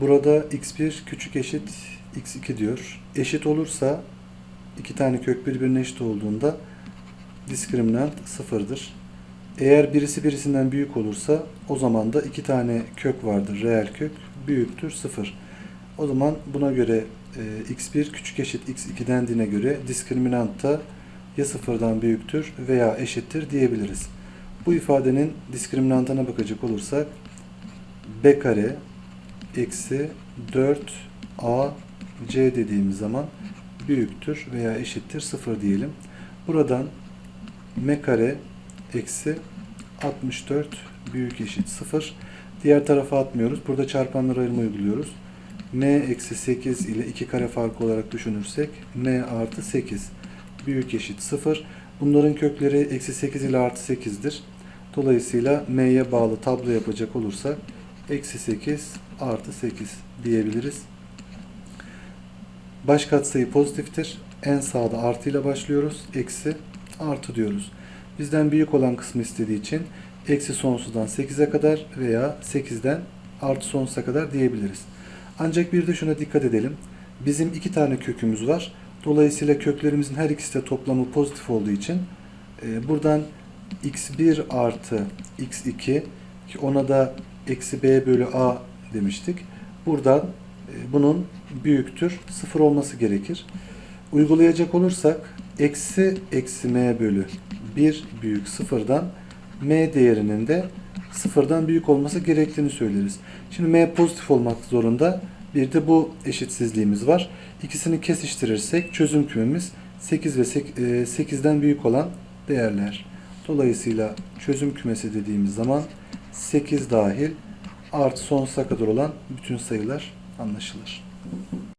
Burada x1 küçük eşit x2 diyor. Eşit olursa iki tane kök birbirine eşit olduğunda diskriminant sıfırdır. Eğer birisi birisinden büyük olursa o zaman da iki tane kök vardır. Reel kök büyüktür sıfır. O zaman buna göre e, x1 küçük eşit x2 dendiğine göre diskriminant da ya sıfırdan büyüktür veya eşittir diyebiliriz. Bu ifadenin diskriminantına bakacak olursak b kare eksi 4 ac dediğimiz zaman büyüktür veya eşittir 0 diyelim. Buradan m kare eksi 64 büyük eşit 0. Diğer tarafa atmıyoruz. Burada çarpanlar ayırma uyguluyoruz. m eksi 8 ile 2 kare farkı olarak düşünürsek m artı 8 büyük eşit 0. Bunların kökleri eksi 8 ile artı 8'dir. Dolayısıyla m'ye bağlı tablo yapacak olursak eksi 8 artı 8 diyebiliriz. Baş katsayı pozitiftir. En sağda artı ile başlıyoruz. Eksi artı diyoruz. Bizden büyük olan kısmı istediği için eksi sonsuzdan 8'e kadar veya 8'den artı sonsuza kadar diyebiliriz. Ancak bir de şuna dikkat edelim. Bizim iki tane kökümüz var. Dolayısıyla köklerimizin her ikisi de toplamı pozitif olduğu için e, buradan x1 artı x2 ki ona da eksi b bölü a demiştik. Buradan e, bunun büyüktür sıfır olması gerekir. Uygulayacak olursak eksi eksi m bölü 1 büyük sıfırdan m değerinin de sıfırdan büyük olması gerektiğini söyleriz. Şimdi m pozitif olmak zorunda. Bir de bu eşitsizliğimiz var. İkisini kesiştirirsek çözüm kümemiz 8 ve 8'den büyük olan değerler. Dolayısıyla çözüm kümesi dediğimiz zaman 8 dahil artı sonsuza kadar olan bütün sayılar anlaşılır.